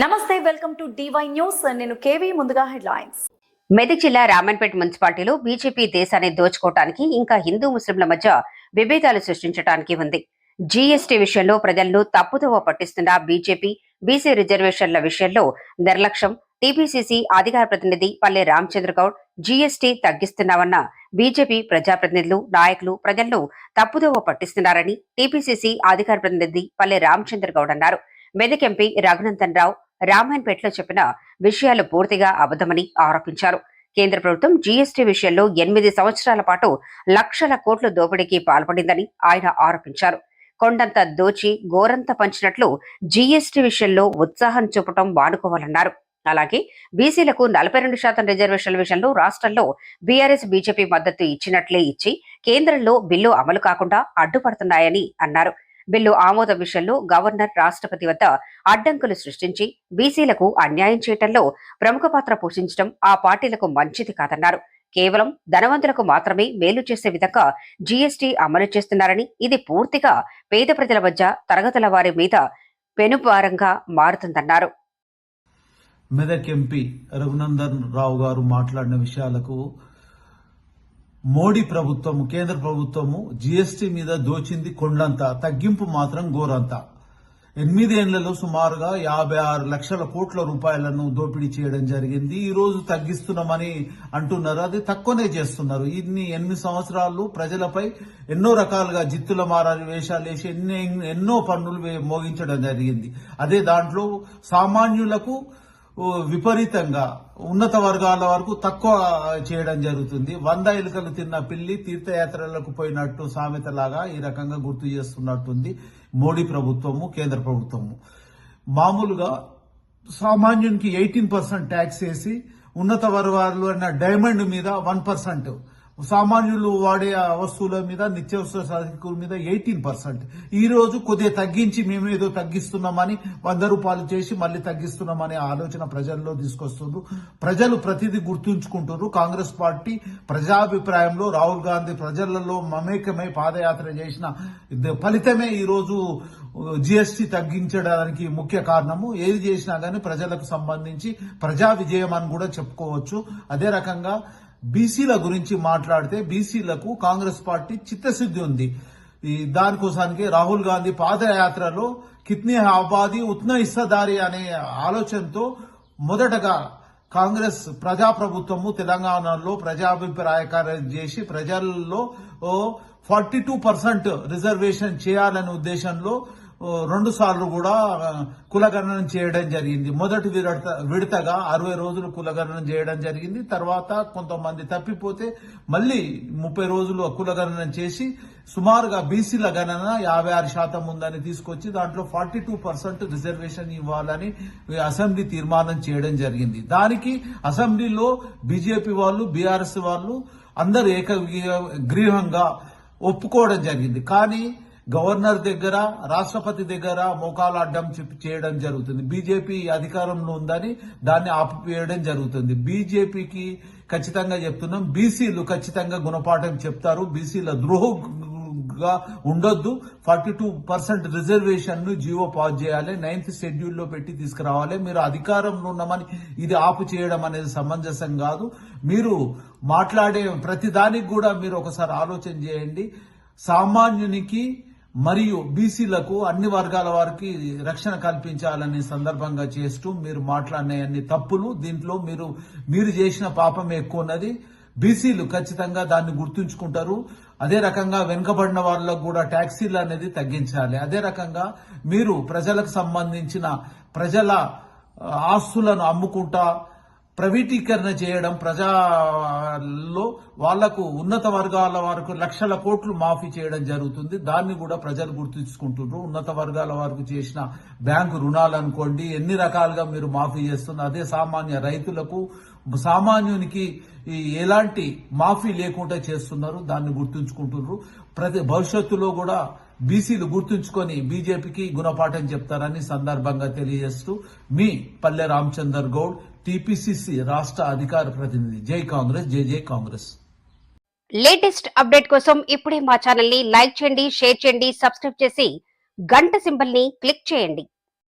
నమస్తే welcome to DY news. నేను KV ముందుగా హెడ్లైన్స్. మెదక్ జిల్లా రామన్పేట మున్సిపాలిటీలో బీజేపీ దేశాన్ని దోచుకోవటానికి ఇంకా హిందూ ముస్లింల మధ్య విభేదాలు సృష్టించడానికి ఉంది. జీఎస్టీ విషయంలో ప్రజలను తప్పుదోవ పట్టిస్తున్న బీజేపీ బీసీ రిజర్వేషన్ల విషయంలో నిర్లక్ష్యం. టీపీసీసీ అధికార ప్రతినిధి పల్లె రామచంద్ర గౌడ్ జీఎస్టీ తగ్గిస్తున్నామన్న బీజేపీ ప్రజాప్రతినిధులు నాయకులు ప్రజలను తప్పుదోవ పట్టిస్తున్నారని టీపీసీసీ అధికార ప్రతినిధి పల్లె రామచంద్ర గౌడ్ అన్నారు. మెదక్ ఎంపీ రఘునందన్ రావు రామాయణపేటలో చెప్పిన విషయాలు పూర్తిగా అబద్ధమని ఆరోపించారు. కేంద్ర ప్రభుత్వం జీఎస్టీ విషయంలో ఎనిమిది సంవత్సరాల పాటు లక్షల కోట్ల దోపిడీకి పాల్పడిందని ఆయన ఆరోపించారు. కొండంత దోచి గోరంత పంచినట్లు జీఎస్టీ విషయంలో ఉత్సాహం చూపటం వాడుకోవాలన్నారు. అలాగే బీసీలకు నలభై రెండు శాతం రిజర్వేషన్ల విషయంలో రాష్ట్రంలో బీఆర్ఎస్ బీజేపీ మద్దతు ఇచ్చినట్లే ఇచ్చి కేంద్రంలో బిల్లు అమలు కాకుండా అడ్డుపడుతున్నాయని అన్నారు. బిల్లు ఆమోదం విషయంలో గవర్నర్ రాష్ట్రపతి వద్ద అడ్డంకులు సృష్టించి బీసీలకు అన్యాయం చేయటంలో ప్రముఖ పాత్ర పోషించడం ఆ పార్టీలకు మంచిది కాదన్నారు. కేవలం ధనవంతులకు మాత్రమే మేలు చేసే విధంగా జీఎస్టీ అమలు చేస్తున్నారని ఇది పూర్తిగా పేద ప్రజల మధ్య తరగతుల వారి మీద పెనుభారంగా మారుతుందన్నారు. మెదక్ ఎంపీ రఘునందన్ రావు గారు మాట్లాడిన విషయాలకు మోడీ ప్రభుత్వము కేంద్ర ప్రభుత్వము జీఎస్టీ మీద దోచింది కొండంత తగ్గింపు మాత్రం ఘోరంత. ఎనిమిదేళ్ళలో సుమారుగా యాభై ఆరు లక్షల కోట్ల రూపాయలను దోపిడీ చేయడం జరిగింది. ఈ రోజు తగ్గిస్తున్నామని అంటున్నారు. అది తక్కువనే చేస్తున్నారు. ఇన్ని ఎనిమిది సంవత్సరాలు ప్రజలపై ఎన్నో రకాలుగా జిత్తుల మారాలి వేషాలు వేసి ఎన్ని ఎన్నో పన్నులు వే- మోగించడం జరిగింది. అదే దాంట్లో సామాన్యులకు విపరీతంగా ఉన్నత వర్గాల వరకు తక్కువ చేయడం జరుగుతుంది. వంద ఎలుకలు తిన్న పిల్లి తీర్థయాత్రలకు పోయినట్టు సామెతలాగా ఈ రకంగా గుర్తు చేస్తున్నట్టుంది మోడీ ప్రభుత్వము కేంద్ర ప్రభుత్వము. మామూలుగా సామాన్యునికి ఎయిటీన్ పర్సెంట్ ట్యాక్స్ వేసి ఉన్నత వర్గాలు అన్న డైమండ్ మీద వన్ పర్సెంట్ సామాన్యులు వాడే వస్తువుల మీద నిత్యావసర సరుకుల మీద ఎయిటీన్ పర్సెంట్. ఈ రోజు కొద్దిగా తగ్గించి మేము ఏదో తగ్గిస్తున్నామని వంద రూపాయలు చేసి మళ్ళీ తగ్గిస్తున్నామనే ఆలోచన ప్రజల్లో తీసుకొస్తున్నారు ప్రజలు ప్రతిదీ గుర్తుంచుకుంటున్నారు కాంగ్రెస్ పార్టీ ప్రజాభిప్రాయంలో రాహుల్ గాంధీ ప్రజలలో మమేకమై పాదయాత్ర చేసిన ఫలితమే ఈరోజు జిఎస్టీ తగ్గించడానికి ముఖ్య కారణము. ఏది చేసినా గానీ ప్రజలకు సంబంధించి ప్రజా విజయం అని కూడా చెప్పుకోవచ్చు. అదే రకంగా బీసీల గురించి మాట్లాడితే బీసీలకు కాంగ్రెస్ పార్టీ చిత్తశుద్ధి ఉంది. ఈ దానికోసానికి రాహుల్ గాంధీ పాదయాత్రలో కిత్నీ ఆబాది ఉత్నహిస్తదారి అనే ఆలోచనతో మొదటగా కాంగ్రెస్ ప్రజాప్రభుత్వము తెలంగాణలో ప్రజాభిప్రాయ కార్యం చేసి ప్రజల్లో ఫార్టీ టూ పర్సెంట్ రిజర్వేషన్ చేయాలనే ఉద్దేశంలో రెండు సార్లు కూడా కులగణనం చేయడం జరిగింది. మొదటి విడత విడతగా అరవై రోజులు కులగణనం చేయడం జరిగింది. తర్వాత కొంతమంది తప్పిపోతే మళ్ళీ ముప్పై రోజులు కులగణనం చేసి సుమారుగా బీసీల గణన యాభై ఆరు శాతం ఉందని తీసుకొచ్చి దాంట్లో ఫార్టీ టూ పర్సెంట్ రిజర్వేషన్ ఇవ్వాలని అసెంబ్లీ తీర్మానం చేయడం జరిగింది. దానికి అసెంబ్లీలో బీజేపీ వాళ్ళు బీఆర్ఎస్ వాళ్ళు అందరు ఏకగ్రీవంగా ఒప్పుకోవడం జరిగింది. కానీ గవర్నర్ దగ్గర రాష్ట్రపతి దగ్గర మోకాలు అడ్డం చేయడం జరుగుతుంది. బీజేపీ అధికారంలో ఉందని దాన్ని ఆపివేయడం జరుగుతుంది. బీజేపీకి ఖచ్చితంగా చెప్తున్నాం బీసీలు ఖచ్చితంగా గుణపాఠం చెప్తారు. బీసీల ద్రోహంగా ఉండొద్దు. ఫార్టీ టూ పర్సెంట్ రిజర్వేషన్ను జీవో పాస్ చేయాలి. నైన్త్ షెడ్యూల్లో పెట్టి తీసుకురావాలి. మీరు అధికారంలో ఉన్నామని ఇది ఆపు చేయడం అనేది సమంజసం కాదు. మీరు మాట్లాడే ప్రతి దానికి కూడా మీరు ఒకసారి ఆలోచన చేయండి. సామాన్యునికి మరియు బీసీలకు అన్ని వర్గాల వారికి రక్షణ కల్పించాలని సందర్భంగా చేస్తూ మీరు మాట్లాడిన అన్ని తప్పులు దీంట్లో మీరు మీరు చేసిన పాపం ఎక్కువ ఉన్నది. బీసీలు ఖచ్చితంగా దాన్ని గుర్తుంచుకుంటారు. అదే రకంగా వెనుకబడిన వాళ్ళకు కూడా ట్యాక్సీలు అనేది తగ్గించాలి. అదే రకంగా మీరు ప్రజలకు సంబంధించిన ప్రజల ఆస్తులను అమ్ముకుంటా ప్రైవేటీకరణ చేయడం ప్రజల్లో వాళ్ళకు ఉన్నత వర్గాల వరకు లక్షల కోట్లు మాఫీ చేయడం జరుగుతుంది. దాన్ని కూడా ప్రజలు గుర్తుంచుకుంటున్నారు. ఉన్నత వర్గాల వరకు చేసిన బ్యాంకు రుణాలు అనుకోండి ఎన్ని రకాలుగా మీరు మాఫీ చేస్తున్నారు. అదే సామాన్య రైతులకు సామాన్యునికి ఎలాంటి మాఫీ లేకుండా చేస్తున్నారు. దాన్ని గుర్తుంచుకుంటున్నారు. ప్రతి భవిష్యత్తులో కూడా బీసీలు గుర్తుంచుకొని బీజేపీకి గుణపాఠం చెప్తారని సందర్భంగా తెలియజేస్తూ మీ పల్లె రామచందర్ గౌడ్ టిపిసిసి రాష్ట్ర అధికార ప్రతినిధి. జై కాంగ్రెస్ జై జై కాంగ్రెస్. లేటెస్ట్ అప్డేట్ కోసం ఇప్పుడే మా ఛానల్ని లైక్ చేయండి షేర్ చేయండి సబ్స్క్రైబ్ చేసి గంట సింబల్ని క్లిక్ చేయండి.